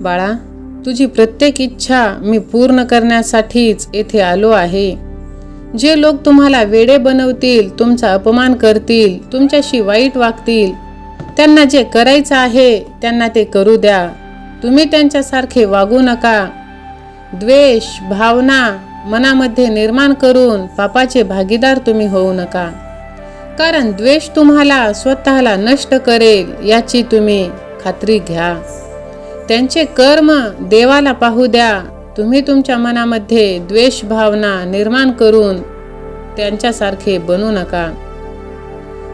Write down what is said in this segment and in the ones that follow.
बाळा तुझी प्रत्येक इच्छा मी पूर्ण करण्यासाठीच येथे आलो आहे. जे लोक तुम्हाला वेडे बनवतील तुमचा अपमान करतील तुमच्याशी वाईट वागतील त्यांना जे करायचं आहे त्यांना ते करू द्या. तुम्ही त्यांच्यासारखे वागू नका. द्वेष भावना मनामध्ये निर्माण करून पापाचे भागीदार तुम्ही होऊ नका. कारण द्वेष तुम्हाला स्वतःला नष्ट करेल याची तुम्ही खात्री घ्या. त्यांचे कर्म देवाला पाहू द्या. तुम्ही तुमच्या मनामध्ये द्वेष भावना निर्माण करून त्यांच्यासारखे बनू नका.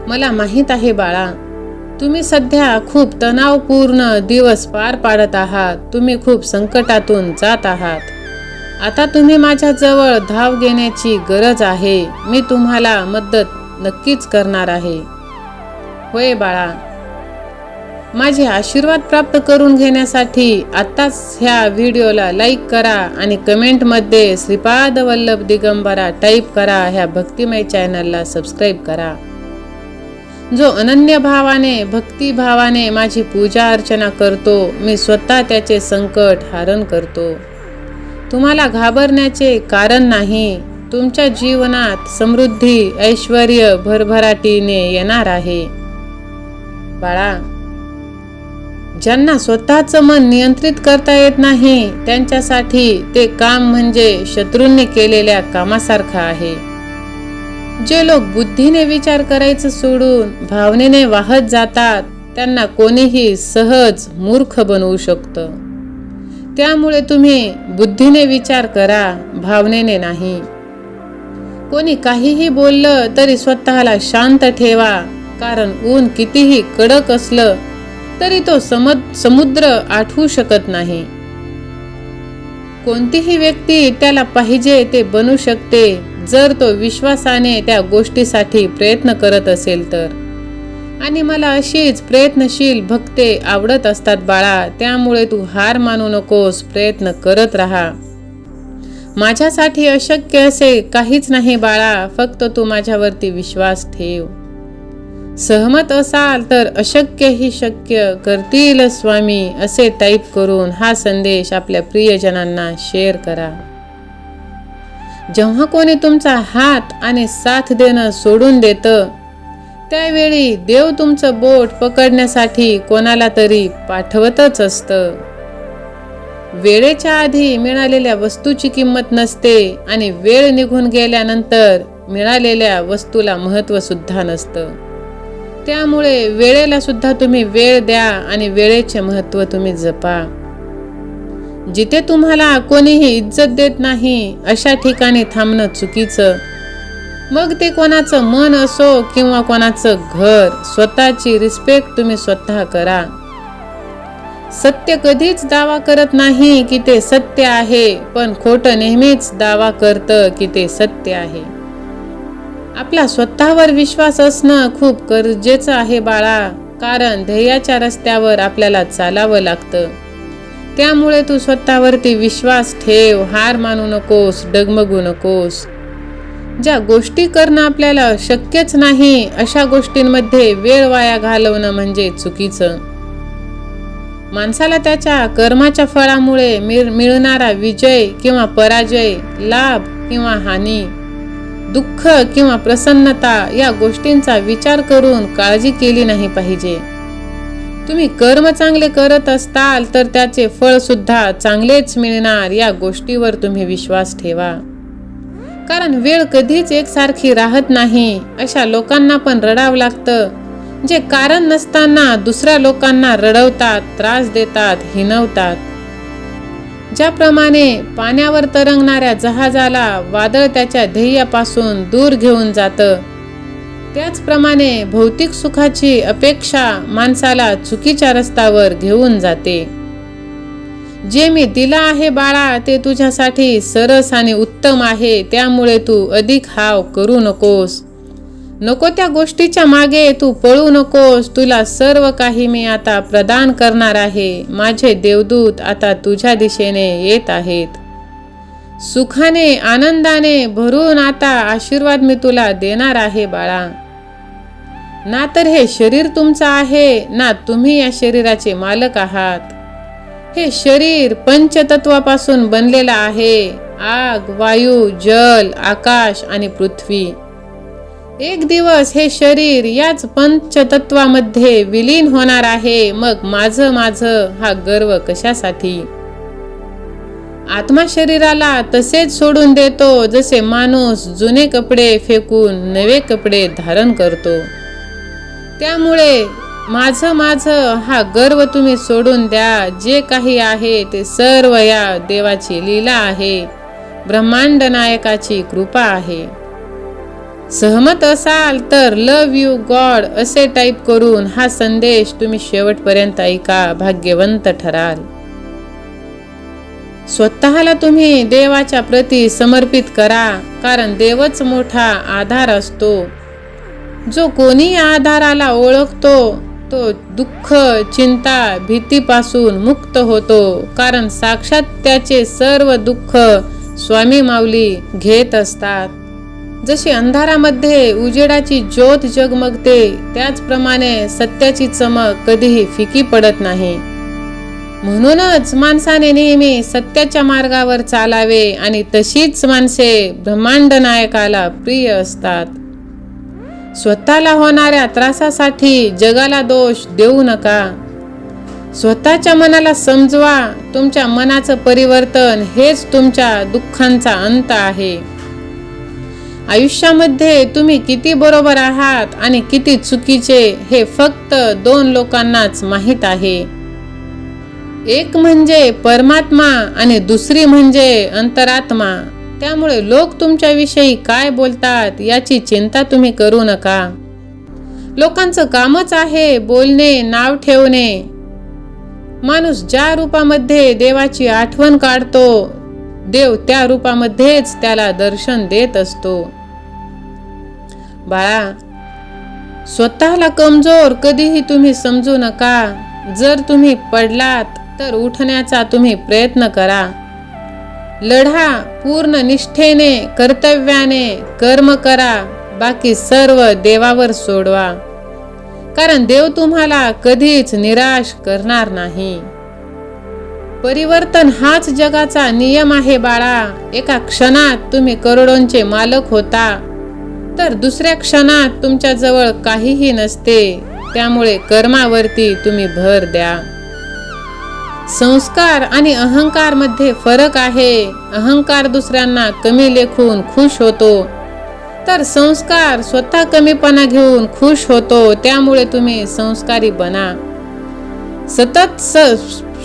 मला माहीत आहे बाळा तुम्ही सध्या खूप तणावपूर्ण दिवस पार पाडत आहात. तुम्ही खूप संकटातून जात आहात. आता तुम्ही माझ्याजवळ धाव घेण्याची गरज आहे. मी तुम्हाला मदत नक्कीच करणार आहे. होय बाळा माझे आशीर्वाद प्राप्त करून घेण्यासाठी आत्ताच ह्या व्हिडिओला लाईक करा आणि कमेंटमध्ये श्रीपाद वल्लभ दिगंबरा टाईप करा ह्या भक्तिमय चॅनलला सबस्क्राईब करा. जो अनन्य भावाने भक्तिभावाने माझी पूजा अर्चना करतो मी स्वतः त्याचे संकट हरण करतो. तुम्हाला घाबरण्याचे कारण नाही तुमच्या जीवनात समृद्धी ऐश्वर भरभराटीने येणार आहे. बाळा ज्यांना स्वतःचं मन नियंत्रित करता येत नाही त्यांच्यासाठी ते काम म्हणजे शत्रूंनी केलेल्या कामासारखं आहे. जे लोक बुद्धीने विचार करायचं सोडून भावनेने वाहत जातात त्यांना कोणीही सहज मूर्ख बनवू शकतं. त्यामुळे तुम्ही बुद्धीने विचार करा भावनेने नाही. कोणी काहीही बोललं तरी स्वतःला शांत ठेवा कारण ऊन कितीही कडक असलं तरी तो समद समुद्र आठवू शकत नाही. कोणतीही व्यक्ती त्याला पाहिजे ते बनू शकते जर तो विश्वासाने त्या गोष्टीसाठी प्रयत्न करत असेल तर. आणि मला अशीच प्रयत्नशील भक्ते आवडत असतात बाळा त्यामुळे तू हार मानू नकोस प्रयत्न करत राहा. माझ्यासाठी अशक्य असे काहीच नाही बाळा फक्त तू माझ्यावरती विश्वास ठेव. सहमत असाल तर अशक्यही शक्य करतील स्वामी असे टाईप करून हा संदेश आपल्या प्रियजनांना शेअर करा. जेव्हा कोणी तुमचा हात आणि साथ देणं सोडून देतं त्यावेळी देव तुमचं बोट पकडण्यासाठी कोणाला तरी पाठवतच असतं. वेळेच्या आधी मिळालेल्या वस्तूची किंमत नसते आणि वेळ निघून गेल्यानंतर मिळालेल्या वस्तूला महत्त्वसुद्धा नसतं. त्यामुळे वेळेला सुद्धा तुम्ही वेळ द्या आणि वेळेचे महत्त्व तुम्ही जपा. जिथे तुम्हाला कोणीही इज्जत देत नाही अशा ठिकाणी थांबणं चुकीचं. मग ते कोणाचं मन असो किंवा कोणाचं घर स्वतःची रिस्पेक्ट तुम्ही स्वतः करा. सत्य कधीच दावा करत नाही की ते सत्य आहे पण खोटं नेहमीच दावा करतं की ते सत्य आहे. आपला स्वतःवर विश्वास असणं खूप गरजेचं आहे बाळा कारण ध्येयाच्या रस्त्यावर आपल्याला चालावं लागतं. त्यामुळे तू स्वतःवरती विश्वास ठेव हार मानू नकोस डगमगू नकोस. ज्या गोष्टी करणं आपल्याला शक्यच नाही अशा गोष्टींमध्ये वेळ वाया घालवणं म्हणजे चुकीचं. माणसाला त्याच्या कर्माच्या फळामुळे मिळणारा विजय किंवा पराजय लाभ किंवा हानी दुःख किंवा प्रसन्नता या गोष्टींचा विचार करून काळजी केली नाही पाहिजे. तुम्ही कर्म चांगले करत असताल तर त्याचे फळ सुद्धा चांगलेच मिळणार या गोष्टीवर तुम्ही विश्वास ठेवा. कारण वेळ कधीच एकसारखी राहत नाही अशा लोकांना पण रडावं लागतं. जे कारण नसताना दुसऱ्या लोकांना रडवतात त्रास देतात हिनवतात ज्याप्रमाणे पाण्यावर तरंगणाऱ्या जहाजाला वादळ त्याच्या ध्येयापासून दूर घेऊन जातं. त्याचप्रमाणे भौतिक सुखाची अपेक्षा माणसाला चुकीच्या रस्त्यावर घेऊन जाते. जे मी दिला आहे बाळा ते तुझ्यासाठी सरस आणि उत्तम आहे त्यामुळे तू अधिक हाव करू नकोस. नको त्या गोष्टीच्या मागे तू पळू नकोस. तुला सर्व काही मी आता प्रदान करणार आहे. माझे देवदूत आता तुझ्या दिशेने येत आहेत. सुखाने आनंदाने भरून आता आशीर्वाद मी तुला देणार आहे बाळा. ना तर हे शरीर तुमचं आहे ना तुम्ही या शरीराचे मालक आहात. हे शरीर पंचतत्वापासून बनलेलं आहे. आग वायू जल आकाश आणि पृथ्वी. एक दिवस हे शरीर याच पंचतत्वामध्ये विलीन होणार आहे. मग माझं माझं हा गर्व कशासाठी? आत्मा शरीराला तसेच सोडून देतो जसे माणूस जुने कपडे फेकून नवे कपडे धारण करतो. त्यामुळे माझं माझं हा गर्व तुम्ही सोडून द्या. जे काही आहे ते सर्व या देवाची लीला आहे. ब्रह्मांड नायकाची कृपा आहे. सहमत असाल तर लव यू गॉड असे टाईप करून हा संदेश तुम्ही शेवटपर्यंत ऐका भाग्यवंत ठराल. स्वतःला तुम्ही देवाच्या प्रती समर्पित करा कारण देवच मोठा आधार असतो. जो कोणी आधाराला ओळखतो तो दुःख चिंता भीतीपासून मुक्त होतो कारण साक्षात त्याचे सर्व दुःख स्वामी माऊली घेत असतात. जशी अंधारामध्ये उजेडाची ज्योत जगमगते त्याचप्रमाणे सत्याची चमक कधीही फिकी पडत नाही. म्हणूनच माणसाने नेहमी सत्याच्या मार्गावर चालावे आणि तशीच माणसे ब्रह्मांड नायकाला प्रिय असतात. स्वतःला होणाऱ्या त्रासासाठी जगाला दोष देऊ नका. स्वतःच्या मनाला समजवा तुमच्या मनाचं परिवर्तन हेच तुमच्या दुःखांचा अंत आहे. आयुष्यामध्ये तुम्ही किती बरोबर आहात आणि किती चुकीचे हे फक्त दोन लोकांनाच माहीत आहे. एक म्हणजे परमात्मा आणि दुसरी म्हणजे अंतरात्मा. त्यामुळे लोक तुमच्याविषयी काय बोलतात याची चिंता तुम्ही करू नका. लोकांचं कामच आहे बोलणे नाव ठेवणे. माणूस ज्या रूपामध्ये देवाची आठवण काढतो देव त्या रूपामध्येच त्याला दर्शन देत असतो. बाळा स्वतःला कमजोर कधीही तुम्ही समजू नका. जर तुम्ही पडलात तर उठण्याचा तुम्ही प्रयत्न करा. लढा पूर्ण निष्ठेने कर्तव्याने कर्म करा. बाकी सर्व देवावर सोडवा. कारण देव तुम्हाला कधीच निराश करणार नाही. परिवर्तन हाच जगाचा नियम आहे बाळा. एका क्षणात तुम्ही करोडोंचे मालक होता. तर दुसऱ्या क्षणात तुमच्याजवळ काहीही नसते. त्यामुळे कर्मावरती तुम्ही भर द्या. संस्कार आणि अहंकारमध्ये फरक आहे. अहंकार दुसऱ्यांना कमी लेखून खुश होतो. तर संस्कार स्वतः कमीपणा घेऊन खुश होतो. त्यामुळे तुम्ही संस्कारी बना. सतत स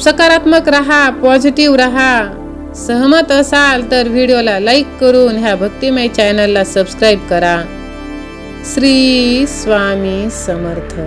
सकारात्मक राहा पॉझिटिव्ह राहा. सहमत असाल तर व्हिडिओला लाईक करून ह्या भक्तिमय चॅनलला सबस्क्राईब करा. श्री स्वामी समर्थ.